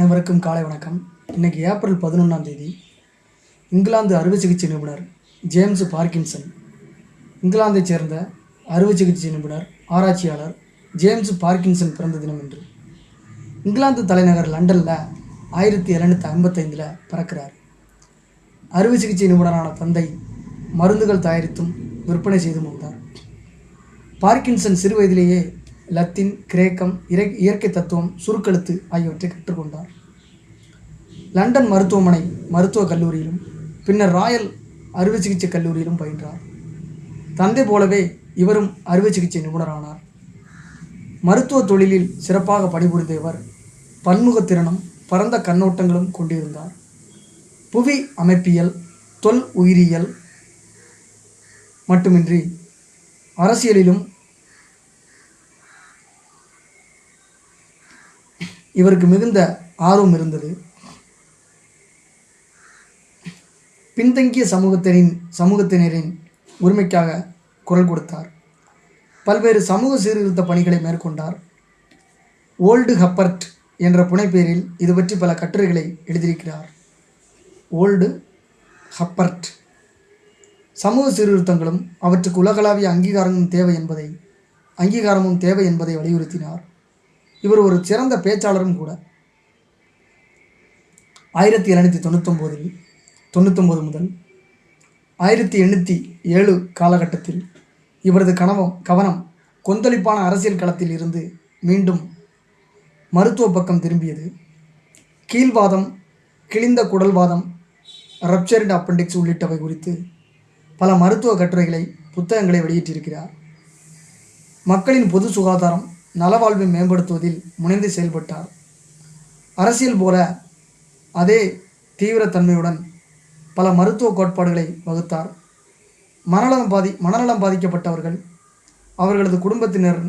அனைவருக்கும் காலை வணக்கம். இன்னைக்கு ஏப்ரல் பதினொன்றாம் தேதி இங்கிலாந்து அறுவை சிகிச்சை நிபுணர் ஜேம்ஸ் பார்க்கின்சன் இங்கிலாந்தைச் சேர்ந்த அறுவை சிகிச்சை நிபுணர் ஆராய்ச்சியாளர் ஜேம்ஸ் பார்க்கின்சன் பிறந்த தினம் என்று இங்கிலாந்து தலைநகர் லண்டனில் ஆயிரத்தி எழுநூற்றி ஐம்பத்தைந்தில் பிறக்கிறார். அறுவை சிகிச்சை நிபுணரான தந்தை மருந்துகள் தயாரித்தும் விற்பனை செய்தும் வந்தார் பார்க்கின்சன் சிறு வயதிலேயே லத்தீன் கிரேக்கம் இறை இயற்கை தத்துவம் சுருக்கெழுத்து ஆகியவற்றை கற்றுக்கொண்டார். லண்டன் மருத்துவமனை மருத்துவக் கல்லூரியிலும் பின்னர் ராயல் அறுவை சிகிச்சை கல்லூரியிலும் பயின்றார். தந்தை போலவே இவரும் அறுவை சிகிச்சை நிபுணரானார். மருத்துவ தொழிலில் சிறப்பாக பணிபுரிந்த இவர் பன்முகத்திறனும் பரந்த கண்ணோட்டங்களும் கொண்டிருந்தார். புவி அமைப்பியல் தொல் உயிரியல் மட்டுமின்றி அரசியலிலும் இவருக்கு மிகுந்த ஆர்வம் இருந்தது. பின்தங்கிய சமூகத்தினரின் சமூகத்தினரின் உரிமைக்காக குரல் கொடுத்தார். பல்வேறு சமூக சீர்திருத்த பணிகளை மேற்கொண்டார். ஓல்டு ஹப்பர்ட் என்ற புனைப்பெயரில் இது பற்றி பல கட்டுரைகளை எழுதியிருக்கிறார். Old Hubbard. சமூக சீர்திருத்தங்களும் அவற்றுக்கு உலகளாவிய அங்கீகாரமும் தேவை என்பதை அங்கீகாரமும் தேவை என்பதை வலியுறுத்தினார். இவர் ஒரு சிறந்த பேச்சாளரும் கூட. ஆயிரத்தி எழுநூற்றி தொண்ணூத்தொம்போதில் தொண்ணூத்தொம்பது முதல் ஆயிரத்தி எண்ணூற்றி ஏழு காலகட்டத்தில் இவரது கனவம் கவனம் கொந்தளிப்பான அரசியல் களத்தில் இருந்து மீண்டும் மருத்துவ பக்கம் திரும்பியது. கீழ்வாதம் கிழிந்த குடல்வாதம் ரப்சர்டு அப்பெண்டிக்ஸ் உள்ளிட்டவை குறித்து பல மருத்துவ கட்டுரைகளை புத்தகங்களை வெளியிட்டிருக்கிறார். மக்களின் பொது சுகாதாரம் நலவாழ்வை மேம்படுத்துவதில் முனைந்து செயல்பட்டார். அரசியல் போல அதே தீவிரத்தன்மையுடன் பல மருத்துவ கோட்பாடுகளை வகுத்தார். மனநலம் பாதி மனநலம் பாதிக்கப்பட்டவர்கள் அவர்களது குடும்பத்தினர்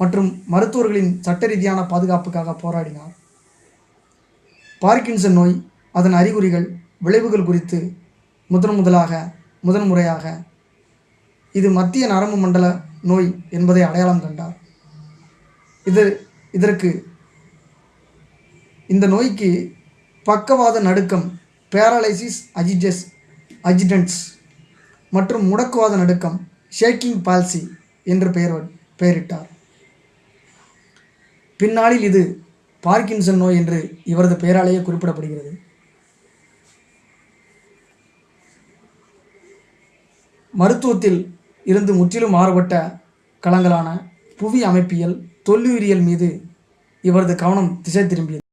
மற்றும் மருத்துவர்களின் சட்ட ரீதியான பாதுகாப்புக்காக போராடினார். பார்க்கின்சன் நோய் அதன் அறிகுறிகள் விளைவுகள் குறித்து முதன் முதலாக முதன் முறையாக இது மத்திய நரம்பு மண்டல நோய் என்பதை அடையாளம் கண்டார். இது இதற்கு. இந்த நோய்க்கு பக்கவாத நடுக்கம் பேரலைசிஸ் அஜிஜஸ் அஜிடன்ட்ஸ் மற்றும் முடக்குவாத நடுக்கம் ஷேக்கிங் பால்சி என்று பெயர் பெயரிட்டார். பின்னாளில் இது பார்க்கின்சன் நோய் என்று இவரது பெயராலேயே குறிப்பிடப்படுகிறது. மருத்துவத்தில் இருந்து முற்றிலும் மாறுபட்ட களங்களான புவி அமைப்பியல் தொல்லுயிரியல் மீது இவரது கவனம் திசை திரும்பியது.